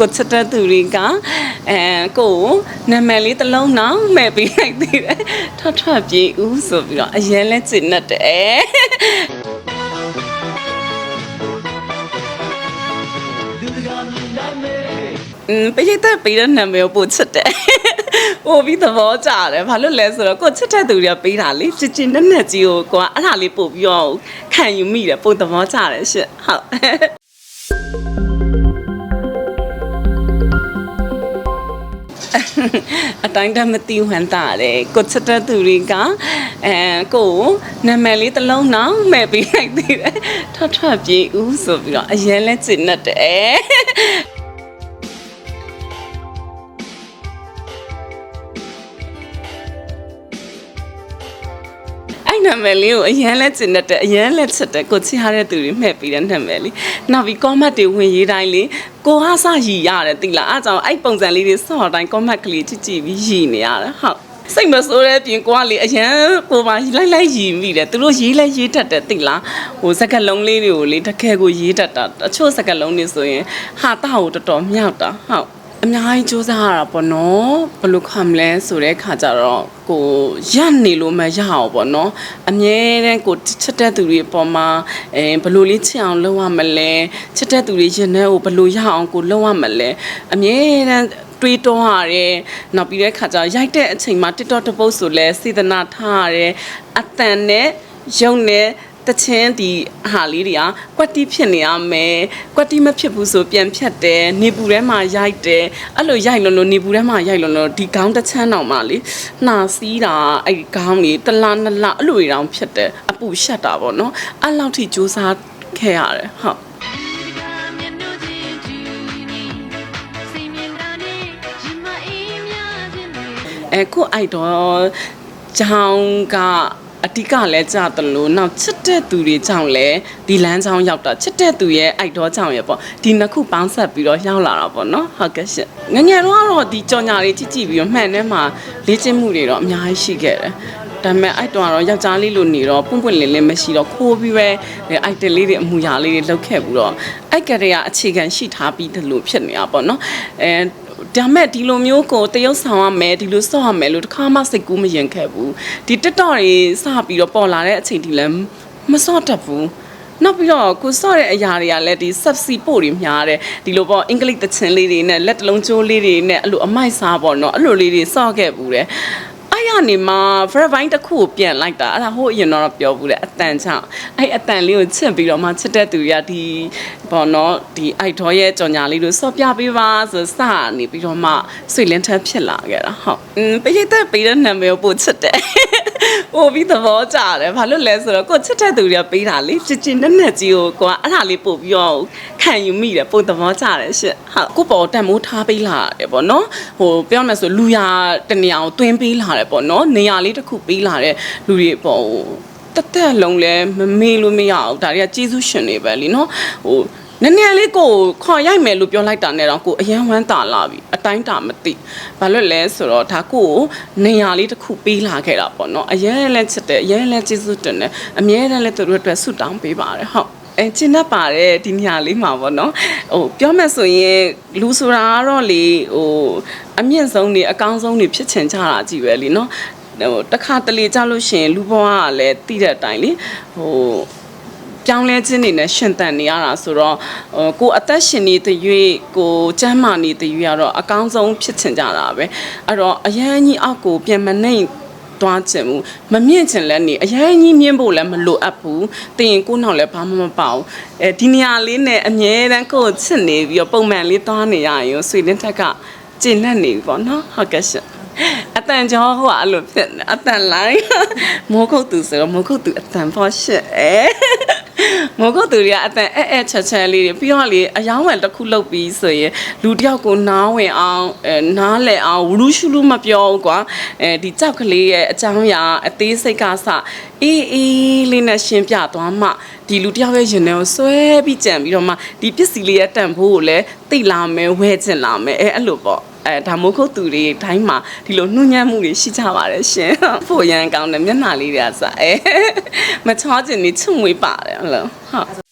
ကိုချစ်တဲ့သူတွေကအဲကိုကိုနာမည်လေးတစ်လုံးနောက်မဲ့ပေးလိုက်သေးတယ်ထွက်ထွက်ပြေးဦးဆိုပြီးတော့အရင်လဲကျင့်တတ်တယ်อืมပရိသတ်ပေးတဲ့နာမည်ကိုပို့ချစ်တယ်။ပို့ပြီးသဘောကျတယ်။ဘာလို့လဲဆိုတော့ကိုချစ်တဲ့သူတွေကပေးတာလေချစ်ချင်းနဲ့နဲ့ကြီးကိုကိုကအဲ့ဒါလေးပို့ပြီးတော့ခံယူမိတယ်ပို့သဘောကျတယ်ရှင့်။ဟုတ်။ အတိုင်းတမ်းမသိဝမ်းတာတယ်ကိုချစ်တဲ့သူတွေကအဲကိုကိုနာမည်လေးတစ်လုံးနောက်မဲ့ပေးလိုက်သေးတယ်ထွက်ထွက်ပြေးဦးဆိုပြီးတော့အရင်လဲကျင့်တတ်တယ် နာမည်လေးကိုအရန်လက်ကျင်တတ်တယ်အရန်လက်ချက်တယ်ကိုချစ်ရတဲ့သူတွေမှဲ့ပြီးတဲ့နာမည်လေးနောက်ပြီး comment တွေဝင်ရေးတိုင်းလေကိုဟာစရည်ရတယ်တိလားအဲ့ကြောင့်အဲ့ပုံစံလေးတွေစော့တိုင်း comment ကလေးကြည့်ကြည့်ပြီးရည်နေရတယ်ဟုတ်စိတ်မဆိုးတဲ့ပြင်ကိုကလေအရန်ကိုပါလိုက်လိုက်ရည်မိတယ်သူတို့ရေးလဲရေးတတ်တယ်တိလားဟိုစကလုံးလေးတွေကိုလေတကယ်ကိုရေးတတ်တာတချို့စကလုံးတွေဆိုရင်ဟာတာကိုတော်တော်မြောက်တာဟုတ် အများကြီးစူးစမ်းရတာပေါ့နော်ဘယ်လိုခံမလဲဆိုတဲ့ခါကျတော့ကိုရက်နေလို့မရအောင်ပေါ့နော်အမြဲတမ်းကိုချစ်တဲ့သူတွေအပေါ်မှာအဲဘယ်လိုလေးချစ်အောင်လုပ်ရမလဲချစ်တဲ့သူတွေရင်ထဲကိုဘယ်လိုရအောင်ကိုလုပ်ရမလဲအမြဲတမ်းတွေးတောရတယ်နောက်ပြီးတဲ့ခါကျရိုက်တဲ့အချိန်မှာ TikTok တစ်ပုတ်ဆိုလဲစေတနာထားရတယ်အတန်နဲ့ရုပ်နဲ့ တချင်းဒီဟာလေးတွေကကွက်တီဖြစ်နေရမယ်ကွက်တီမဖြစ်ဘူးဆိုပြန်ဖြတ်တယ်နေပူထဲမှာရိုက်တယ်အဲ့လိုရိုက်လို့လို့နေပူထဲမှာရိုက်လို့လို့ဒီခေါင်းတစ်ချမ်းတောင်မှလေနှာစီးတာအဲ့ဒီခေါင်းလေးတစ်လားနှစ်လားအဲ့လိုတွေတောင်ဖြစ်တယ်အပူရှက်တာပေါ့နော်အဲ့လောက်ထိစူးစမ်းခဲ့ရတယ်ဟုတ်မျက်နှာချင်းကြည့်နေစိတ်မြင်တာနဲ့ရင်မအေးများခြင်းတွေအဲခုအိုက်တော့ကြောင်က အတိကလည်းကြတယ်လို့နောက်ချစ်တဲ့သူတွေကြောင့်လည်းဒီလမ်းကြောင်းရောက်တာချစ်တဲ့သူရဲ့အိုက်တော့ကြောင့်ရပေါ့ဒီနှစ်ခုပေါင်းဆက်ပြီးတော့ရောက်လာတာပေါ့နော်ဟုတ်ကဲ့ရှင့်ငယ်ငယ်တော့ကတော့ဒီကြော်ညာလေးကြည့်ကြည့်ပြီးတော့မှန်ထဲမှာလေ့ကျင့်မှုတွေတော့အများကြီးရှိခဲ့တယ်ဒါပေမဲ့အိုက်တော့ကတော့ယောက်ျားလေးလိုနေတော့ပွန့်ပွန့်လင်းလင်းမရှိတော့ခိုးပြီးပဲအိုက်တယ်လေးတွေအမူအရာလေးတွေလောက်ခဲ့ပြီးတော့အိုက်ကလေးကအခြေခံရှိထားပြီးတယ်လို့ဖြစ်နေတာပေါ့နော်အဲ ဒါမဲ့ဒီလိုမျိုးကိုတရုပ်ဆောင်ရမယ်ဒီလိုစော့ရမယ်လို့တခါမှစိတ်ကူးမရင်ခဲ့ဘူးဒီ TikTok တွေစပြီးတော့ပေါ်လာတဲ့အချိန်ဒီလည်းမစော့တတ်ဘူးနောက်ပြီးတော့ကိုစော့တဲ့အရာတွေကလည်းဒီ subsi ပို့တွေများတယ်ဒီလိုပေါ့အင်္ဂလိပ်သချင်းလေးတွေနဲ့လက်တလုံးကျိုးလေးတွေနဲ့အဲ့လိုအမိုက်စားပေါ့နော်အဲ့လိုလေးတွေစော့ခဲ့ဘူးတယ်အဲ့ရ နေမှာ verify တစ်ခုကိုပြန်လိုက်တာအဲ့ဒါဟိုအရင်တော့ပြောဘူးလေအတန်ချောင်းအဲ့အတန်လေးကိုချစ်ပြီးတော့မှချစ်တဲ့သူတွေကဒီပေါ့နော်ဒီအိုက်တော်ရဲ့ကြော်ညာလေးတို့စော့ပြပေးပါဆိုစနေပြီးတော့မှဆွေလင်းထက်ဖြစ်လာခဲ့တာဟုတ်อืมပရိသတ်ပေးတဲ့နာမည်ကိုပို့ချစ်တယ်ပို့ပြီးသဘောကျတယ်ဘာလို့လဲဆိုတော့ကိုချစ်တဲ့သူတွေကပေးတာလေချစ်ချင်းနဲ့နဲ့ကြီးကိုကိုကအဲ့ဒါလေးပို့ပြီးတော့ခံယူမိတယ်ပို့သဘောကျတယ်ရှင့်ဟုတ်ကိုပေါ်တန်မိုးထားပေးလာတယ်ပေါ့နော်ဟိုပြောမယ်ဆိုလူရတနေအောင်တွင်းပေးလာတယ်ပေါ့နော်နေရာလေးတစ်ခုပေးလာတဲ့လူတွေပေါ့ဟိုတက်တက်လုံးလဲမမေးလို့မရအောင်ဒါတွေကကျေးဇူးရှင်တွေပဲလीနော်ဟို နည်းနည်းလေးကိုခေါ်ရိုက်မယ်လို့ပြောလိုက်တာနဲ့တော့ကိုအယံဝမ်းတာလာပြီအတိုင်းတာမသိဘာလို့လဲဆိုတော့ဒါကိုနေရာလေးတစ်ခုပေးလာခဲ့တာပေါ့နော်အရင်လည်းချစ်တယ်အရင်လည်းကျေးဇူးတင်တယ်အမြဲတမ်းလည်းသူတို့အတွက်ဆုတောင်းပေးပါတယ်ဟုတ်အဲကျင်းတတ်ပါတယ်ဒီညလေးမှာပေါ့နော်ဟိုပြောမှဆိုရင်လူဆိုတာကတော့လေဟိုအမြင့်ဆုံးနေအကောင်းဆုံးနေဖြစ်ချင်ကြတာကြည့်ပဲလीနော်ဟိုတစ်ခါတလေကြလို့ရှရင်လူဘဝကလည်းတိတဲ့အတိုင်းလေဟို ပြောင်းလဲခြင်းတွေနဲ့ရှင်သန်နေရတာဆိုတော့ဟိုကိုအသက်ရှင်နေတဲ့ရွေးကိုကျမ်းမာနေတဲ့ရွေးကတော့အကောင်းဆုံးဖြစ်ချင်ကြတာပဲအဲ့တော့အရန်ကြီးအောက်ကိုပြန်မနှိမ့်တွားချင်ဘူးမမြင့်ချင်လဲနေအရန်ကြီးမြင့်ဖို့လည်းမလိုအပ်ဘူးတင်ရင်ကိုနောက်လည်းဘာမှမပေါ့အဲဒီနေရာလေးနဲ့အမြဲတမ်းကိုယ်ချစ်နေပြီးတော့ပုံမှန်လေးတွားနေရရင်ဆွေလင်းထက်ကကျင့်တတ်နေပြီပေါ့နော်ဟုတ်ကဲ့ရှင်အတန်ကြောဟိုအဲ့လိုဖြစ်နေအတန်လိုင်းမိုးခုတ်သူဆိုတော့မိုးခုတ်သူအတန်ပေါ့ရှစ်အဲ မိုးကုတ်သူတွေကအတန်အဲအဲချက်ချက်လေးတွေပြီးတော့လေအယောင်းဝယ်တစ်ခုလုပ်ပြီးဆိုရင်လူတယောက်ကိုနားဝင်အောင်အဲနားလဲအောင်ဝလူရှူလူမပြောဘူးကွာအဲဒီကြောက်ကလေးရဲ့အကြောင်းအရာအသေးစိတ်ကစအေးအေးလေးနဲ့ရှင်းပြသွားမှဒီလူတယောက်ရဲ့ရင်ထဲကိုဆွဲပြီးကြံပြီးတော့မှဒီပစ္စည်းလေးရဲ့တန်ဖိုးကိုလည်းသိလာမယ်ဝဲကျင်လာမယ်အဲအဲ့လိုပေါ့ အဲဒါမိုးခုတ်သူတွေတိုင်းမှာဒီလိုနှုံညံ့မှုတွေရှိကြပါတယ်ရှင်ဖို့ရန်ကောင်းတယ်မျက်နှာလေးတွေကစအဲမချောချင်နေချွတ်မွေးပါတယ်ဟုတ်လားဟုတ်